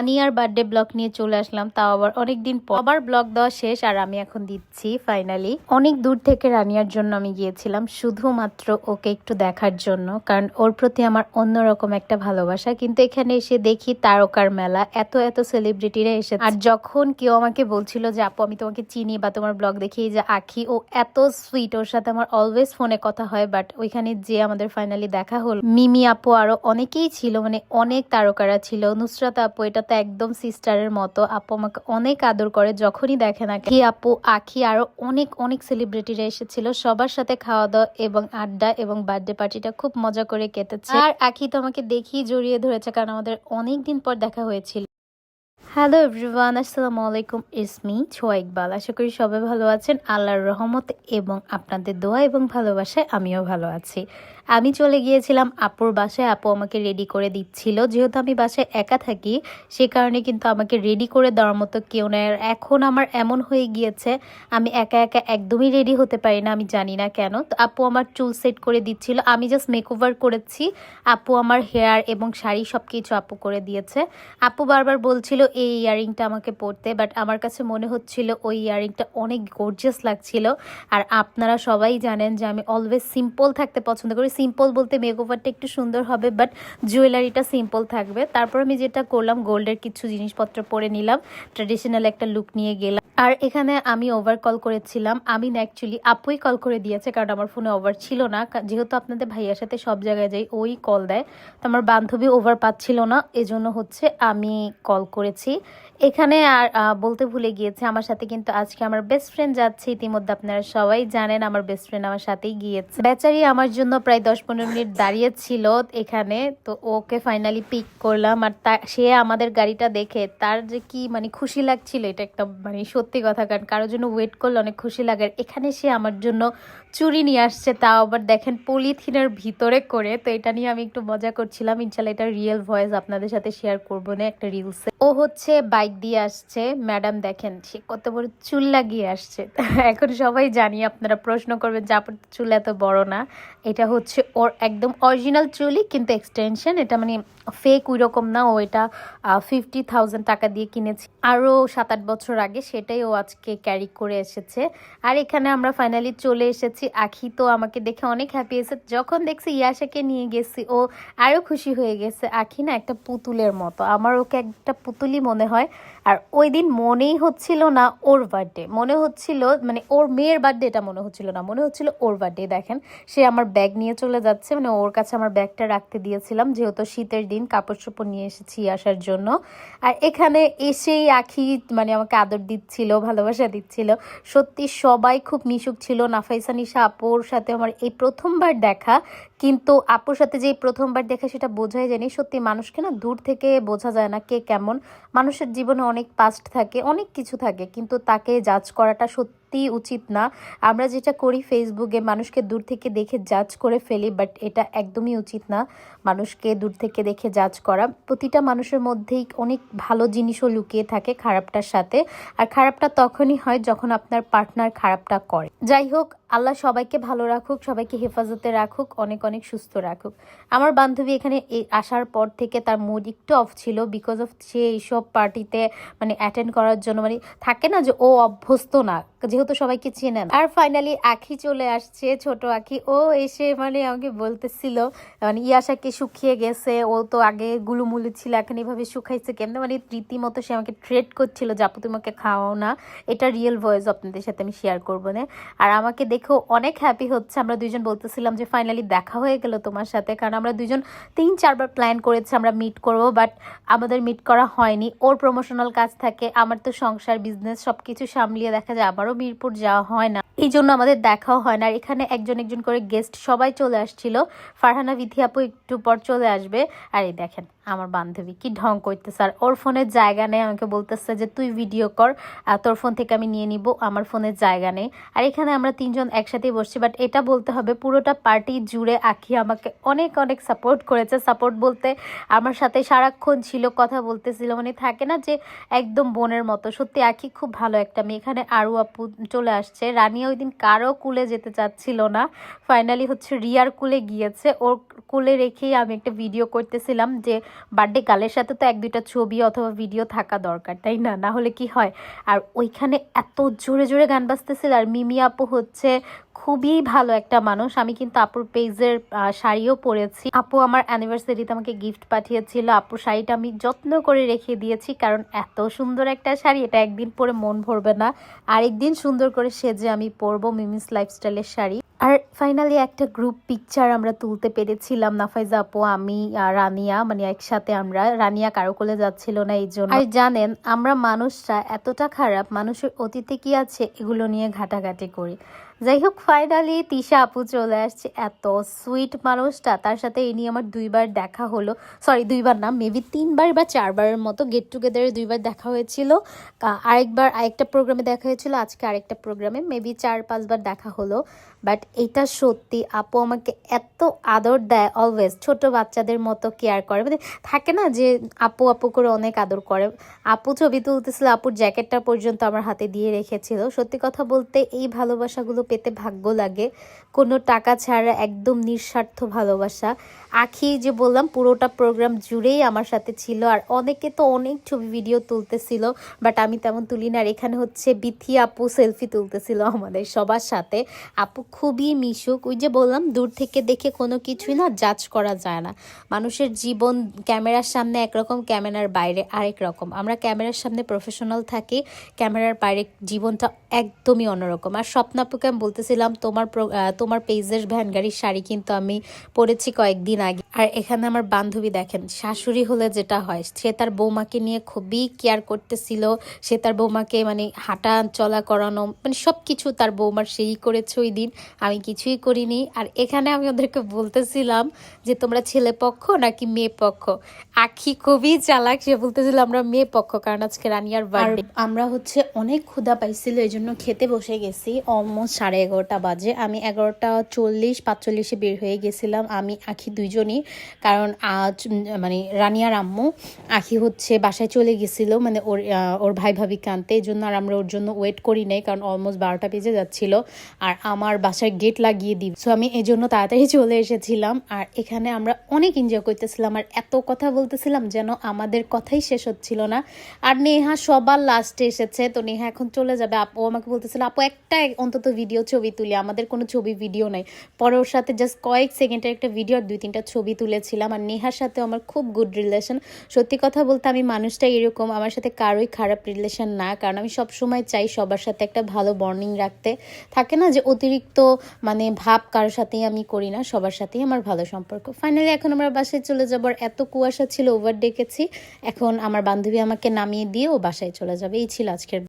আনিয়ার birthday blog নিয়ে চলে আসলাম, তাও আবার অনেক দিন পর। আবার ব্লগ দেওয়া শেষ, আর আমি এখন দিচ্ছি ফাইনালি অনেক দূর থেকে রানিয়ার জন্য আমি গিয়েছিলাম, শুধুমাত্র ওকে একটু দেখার জন্য, কারণ ওর প্রতি আমার অন্যরকম একটা ভালোবাসা। কিন্তু এখানে এসে দেখি তারকার মেলা, এত এত সেলিব্রিটিরা এসে আর যখন কেউ আমাকে বলছিল যে, আপু, আমি তোমাকে চিনি বা তোমার ব্লগ দেখি যে আখি, ও এত সুইট ওর সাথে আমার অলওয়েজ ফোনে কথা হয় বাট ওইখানে যে আমাদের ফাইনালি দেখা হল, মিমি আপু আরও অনেকেই ছিল মানে অনেক তারকারা ছিল, নুসরাত আপু, এটা তো একদম সিস্টারের মতো। আপু আমাকে অনেক আদর করে, যখনই দেখে না কি আপু, আখি আরও অনেক অনেক সেলিব্রিটিরা এসেছিল। সবার সাথে খাওয়া দাওয়া এবং আড্ডা এবং বার্থডে পার্টিটা খুব মজা করে কেটেছে। আর আখি তো আমাকে দেখি জড়িয়ে ধরেছে, কারণ আমাদের অনেক দিন পর দেখা হয়েছিল। হ্যালো এভরিওয়ান আসসালামু আলাইকুম। ইসমি ছোয়া ইকবাল আশা করি সবাই ভালো আছেন। আল্লাহর রহমত এবং আপনাদের দোয়া এবং ভালোবাসায় আমিও ভালো আছি। আমি চলে গিয়েছিলাম, আপুর বাসায়। আপু আমাকে রেডি করে দিচ্ছিল। যেহেতু আমি বাসায় একা থাকি, সে কারণে কিন্তু আমাকে রেডি করে দেওয়ার মতো কেউ নেই। আর এখন আমার এমন হয়ে গিয়েছে, আমি একা একা একদমই রেডি হতে পারি না, আমি জানি না কেন। তো আপু আমার চুল সেট করে দিচ্ছিল। আমি জাস্ট মেকওভার করেছি। আপু আমার হেয়ার এবং শাড়ি সব কিছু আপু করে দিয়েছে। আপু বারবার বলছিল, এই ইয়ারিংটা আমাকে পরতে। বাট আমার কাছে মনে হচ্ছিল, ওই ইয়ারিংটা অনেক গর্জিয়াস লাগছিল। আর আপনারা সবাই জানেন যে আমি অলওয়েজ সিম্পল থাকতে পছন্দ করি। সিম্পল বলতে মেকওভারটা একটু সুন্দর হবে বাট জুয়েলারিটা সিম্পল থাকবে। তারপর আমি যেটা করলাম গোল্ডের কিছু জিনিসপত্র পরে নিলাম। ট্রেডিশনাল একটা লুক নিয়ে গেলাম। আর এখানে আমি ওভার কল করেছিলাম। আমি না অ্যাকচুয়ালি আপুই কল করে দিয়েছে কারণ আমার ফোনে ওভার ছিল না। যেহেতু আপনাদের ভাইয়ার সাথে সব জায়গায় যাই, ওই কল দেয়। তো আমার বান্ধবী ওভার পাচ্ছিল না, এজন্য হচ্ছে আমি কল করেছি। এখানে আর বলতে ভুলে গিয়েছে, আমার সাথে কিন্তু আজকে আমার বেস্ট ফ্রেন্ড যাচ্ছে। ইতিমধ্যে আপনারা সবাই জানেন, আমার বেস্ট ফ্রেন্ড আমার সাথেই গিয়েছে। বেচারি আমার জন্য প্রায় দশ পনেরো মিনিট দাঁড়িয়ে ছিল এখানে। তো ওকে ফাইনালি পিক করলাম। আর সে আমাদের গাড়িটা দেখে, তার যে কি মানে খুশি লাগছিল, এটা একটা মানে সত্যি কথা, কারণ কারোর জন্য ওয়েট করলে অনেক খুশি লাগে। এখানে সে আমার জন্য চুরি নিয়ে আসছে তাও আবার দেখেন পলিথিনের ভিতরে করে, তো এটা নিয়ে আমি একটু মজা করছিলাম। ইনশাল্লাহ এটা রিয়েল ভয়েস আপনাদের সাথে শেয়ার করব না, একটা রিলসে ও হচ্ছে বাইক দিয়ে আসছে। ম্যাডাম দেখেন, সে কত বড় চুল লাগিয়ে আসছে। এখন সবাই জানি, আপনারা প্রশ্ন করবেন যে আপনার চুল এত বড় না? এটা হচ্ছে ওর একদম অরিজিনাল চুলই, কিন্তু এক্সটেনশন এটা মানে ফেক ওই রকম না। ও এটা ফিফটি থাউজেন্ড টাকা দিয়ে কিনেছি। আরও সাত আট বছর আগে সেটাই ও আজকে ক্যারি করে এসেছে। আর এখানে আমরা ফাইনালি চলে এসেছি। আখি তো আমাকে দেখে অনেক হ্যাপি এসে যখন দেখছি ইয়াশাকে নিয়ে গেছি, ও আরও খুশি হয়ে গেছে। আখি না একটা পুতুলের মতো। আমার ওকে একটা পুতুলই মনে হয়। আর ওই দিন মনেই হচ্ছিল না ওর বার্থডে মনে হচ্ছিল মানে ওর মেয়ের বার্থডে এটা মনে হচ্ছিল না। মনে হচ্ছিল ওর বার্থডে দেখেন। সে আমার ব্যাগ নিয়ে চলে যাচ্ছে। মানে ওর কাছে আমার ব্যাগটা রাখতে দিয়েছিলাম। যেহেতু শীতের দিন কাপড় চোপড় নিয়ে এসেছি আসার জন্য। আর এখানে এসেই আখি মানে আমাকে আদর দিচ্ছিল। ভালোবাসা দিচ্ছিল। সত্যি সবাই খুব মিশুক ছিল। নাফাইসানি আপুর সাথে আমার এই প্রথমবার দেখা। কিন্তু আপুর সাথে যে প্রথমবার দেখা সেটা বোঝাই জানি সত্যি মানুষকে না দূর থেকে বোঝা যায় না কে কেমন। মানুষের জীবনে অনেক পাস্ট থাকে, অনেক কিছু থাকে, কিন্তু তাকে জাজ করাটা সত্যি উচিত না। আমরা যেটা করি ফেসবুকে মানুষকে দূর থেকে দেখে জাজ করে ফেলি বাট এটা একদমই উচিত না মানুষকে দূর থেকে দেখে জাজ করা। প্রতিটা মানুষের মধ্যেই অনেক ভালো জিনিসও লুকিয়ে থাকে খারাপটার সাথে, আর খারাপটা তখনই হয় যখন আপনার পার্টনার খারাপটা করে। যাই হোক আল্লাহ সবাইকে ভালো রাখুক, সবাইকে হেফাজতে রাখুক, অনেক অনেক সুস্থ রাখুক। আমার বান্ধবী এখানে আসার পর থেকে তার মুড একটু অফ ছিল বিকজ অফ সে এইসব পার্টিতে মানে অ্যাটেন্ড করার জন্য মানে থাকে না যে ও অভ্যস্ত না, যেহেতু সবাইকে চেনে না। আর ফাইনালি আখি চলে আসছে, ছোট আখি। ও এসে মানে আমাকে বলতেছিল মানে ইয়াশাকে শুকিয়ে গেছে, ও তো আগে গুলুমুলু ছিল, এখন এভাবে শুকাইছে কেমন? মানে রীতিমতো সে আমাকে ট্রেড করছিল যে, আপু তোমাকে খাওয়াও না। এটা রিয়েল ভয়েস আপনাদের সাথে আমি শেয়ার করব না আর আমাকে দেখেও অনেক হ্যাপি হচ্ছে। আমরা দুইজন বলতেছিলাম যে ফাইনালি দেখা হয়ে গেল তোমার সাথে। কারণ আমরা দুইজন তিন, চারবার প্ল্যান করেছি আমরা মিট করব বাট আমাদের মিট করা হয়নি। ওর প্রমোশনাল কাজ থাকে, আমার তো সংসার বিজনেস সব কিছু সামলিয়ে দেখা যায় আমারও মিরপুর যাওয়া হয় না। এই জন্য আমাদের দেখাও হয় না। আর এখানে একজন একজন করে গেস্ট সবাই চলে আসছিল। ফারহানা, বিথি আপু একটু পর চলে আসবে। আর এই দেখেন আমার বান্ধবী কি ঢং করতেছে? আর ওর ফোনের জায়গা নেই, আমাকে বলতেছে যে, তুই ভিডিও কর, আর তোর ফোন থেকে আমি নিয়ে নিব, আমার ফোনের জায়গা নেই। আর এখানে আমরা তিনজন একসাথেই বসছি বাট এটা বলতে হবে, পুরোটা পার্টি জুড়ে আখি আমাকে অনেক অনেক সাপোর্ট করেছে। সাপোর্ট বলতে আমার সাথে সারাক্ষণ ছিল, কথা বলতেছিল মানে থাকে না যে, একদম বোনের মতো। সত্যি আখি খুব ভালো একটা মেয়ে। এখানে আরও আপু চলে আসছে। রানিয়া ওই দিন কারও কুলে যেতে চাচ্ছিল না। ফাইনালি হচ্ছে রিয়ার কুলে গিয়েছে। ওর কুলে রেখেই আমি একটা ভিডিও করতেছিলাম যে বার্থডে গালের সাথে তো এক দুইটা ছবি অথবা ভিডিও থাকা দরকার, তাই না? না হলে কি হয়? আর ওইখানে এত জোরে জোরে গান বাজতেছিল আর মিমি আপু হচ্ছে খুবই ভালো একটা মানুষ। আমি কিন্তু আপুর পেজের শাড়িও পরেছি। আপু আমার অ্যানিভার্সারিতে আমাকে গিফট পাঠিয়েছিল। আপুর শাড়িটা আমি যত্ন করে রেখে দিয়েছি কারণ এত সুন্দর একটা শাড়ি, এটা একদিন পরে মন ভরবে না। আরেকদিন সুন্দর করে সেজে আমি পরবো মিমিস লাইফস্টাইলের শাড়ি। আর ফাইনালি একটা গ্রুপ পিকচার আমরা তুলতে পেরেছিলাম, নাফাইজা আপু, আমি আর রানিয়া মানে একসাথে আমরা। রানিয়া কারও কোলে যাচ্ছিল না, এই জন্য। আর জানেন, আমরা মানুষরা এতটা খারাপ, মানুষের অতীতে কি আছে, এগুলো নিয়ে ঘাটাঘাটি করি। যাই হোক ফাইনালি তিশা আপু চলে আসছে। এত সুইট মানুষটা। তার সাথে এই নিয়ে আমার দুইবার দেখা হলো। সরি দুইবার না মেবি তিনবার বা চারবারের মতো গেট টুগেদারে দুইবার দেখা হয়েছিল। আরেকবার আরেকটা প্রোগ্রামে দেখা হয়েছিল। আজকে আরেকটা প্রোগ্রামে মেবি চার, পাঁচবার দেখা হলো। বাট এটা সত্যি, আপু আমাকে এত আদর দেয় অলওয়েজ ছোট বাচ্চাদের মতো কেয়ার করে। মানে থাকে না যে আপু আপু করে অনেক আদর করে। আপু ছবি তুলতেছিল, আপুর জ্যাকেটটা পর্যন্ত আমার হাতে দিয়ে রেখেছিল। সত্যি কথা বলতে এই ভালোবাসাগুলো পেতে ভাগ্য লাগে। কোনো টাকা ছাড়া একদম নিঃস্বার্থ ভালোবাসা। আখি, যে বললাম, পুরোটা প্রোগ্রাম জুড়েই আমার সাথে ছিল। আর অনেকে তো অনেক ছবি ভিডিও তুলতেছিল বাট আমি তেমন তুলি না। আর এখানে হচ্ছে, বিথি আপু সেলফি তুলতেছিল আমাদের সবার সাথে। আপু খুবই মিশুক। ওই যে বললাম, দূর থেকে দেখে কোনো কিছুই না জাজ করা যায় না। মানুষের জীবন ক্যামেরার সামনে একরকম, ক্যামেরার বাইরে আরেক রকম। আমরা ক্যামেরার সামনে প্রফেশনাল থাকি, ক্যামেরার বাইরে জীবনটা একদমই অন্যরকম। আর স্বপ্নাপুকে বলতেছিলাম তোমার তোমার পেজের ভ্যানগাড়ির শাড়ি কিন্তু আমি পরেছি কয়েকদিন আগে। আর এখানে আমার বান্ধবী দেখেন শাশুড়ি হলে যেটা হয় সে তার বৌমাকে নিয়ে খুবই কেয়ার করতেছিল সে তার বৌমাকে মানে হাঁটা চলা করানো মানে সব কিছু তার বৌমার সেই করেছে ওই দিন আমি কিছুই করিনি। আর এখানে আমি ওদেরকে বলতেছিলাম যে তোমরা ছেলে পক্ষ নাকি মেয়ে পক্ষ? আখি খুবই চালাক সে বলতেছিল আমরা মেয়ে পক্ষ কারণ আজকে রানিয়ার বার্থডে আমরা হচ্ছে অনেক ক্ষুধা পাইছিল এই জন্য খেতে বসে গেছি অলমোস্ট সাড়ে এগারোটা বাজে। আমি এগারোটা চল্লিশ পাঁচচল্লিশে বের হয়ে গেছিলাম আমি আখি দুইজনই। কারণ আজ মানে রানিয়ার আম্মু, আখি হচ্ছে বাসায় চলে গেছিল মানে ওর ওর ভাই ভাবিকে আনতে এই জন্য আর আমরা ওর জন্য ওয়েট করি নাই, কারণ অলমোস্ট বারোটা বেজে যাচ্ছিল, আর আমার বাসায় গেট লাগিয়ে দিই সো আমি এই জন্য তাড়াতাড়ি চলে এসেছিলাম, আর এখানে আমরা অনেক এনজয় করতেছিলাম, আর এত কথা বলতেছিলাম যেন আমাদের কথাই শেষ হচ্ছিল না। আর নেহা সবার লাস্টে এসেছে, তো নেহা এখন চলে যাবে। আপু আমাকে বলতেছিল, আপু, একটা অন্তত ভিডিও ছবি তুলি, আমাদের কোনো ছবি ভিডিও নাই। পরে ওর সাথে জাস্ট কয়েক সেকেন্ডের একটা ভিডিও আর দুই তিনটা ছবি তুলেছিলাম আর নেহার সাথে আমার খুব গুড রিলেশন সত্যি কথা বলতে আমি মানুষটা এরকম, আমার সাথে কারোই খারাপ রিলেশন না, কারণ আমি সব সময় চাই সবার সাথে একটা ভালো বর্নিং রাখতে। থাকে না যে অতিরিক্ত মানে ভাব কারোর সাথেই আমি করি না, সবার সাথেই আমার ভালো সম্পর্ক। ফাইনালি এখন আমরা বাসায় চলে যাব আর এত কুয়াশা ছিল ওভার ডেকেছি এখন আমার বান্ধবী আমাকে নামিয়ে দিয়ে ও বাসায় চলে যাবে। এই ছিল আজকের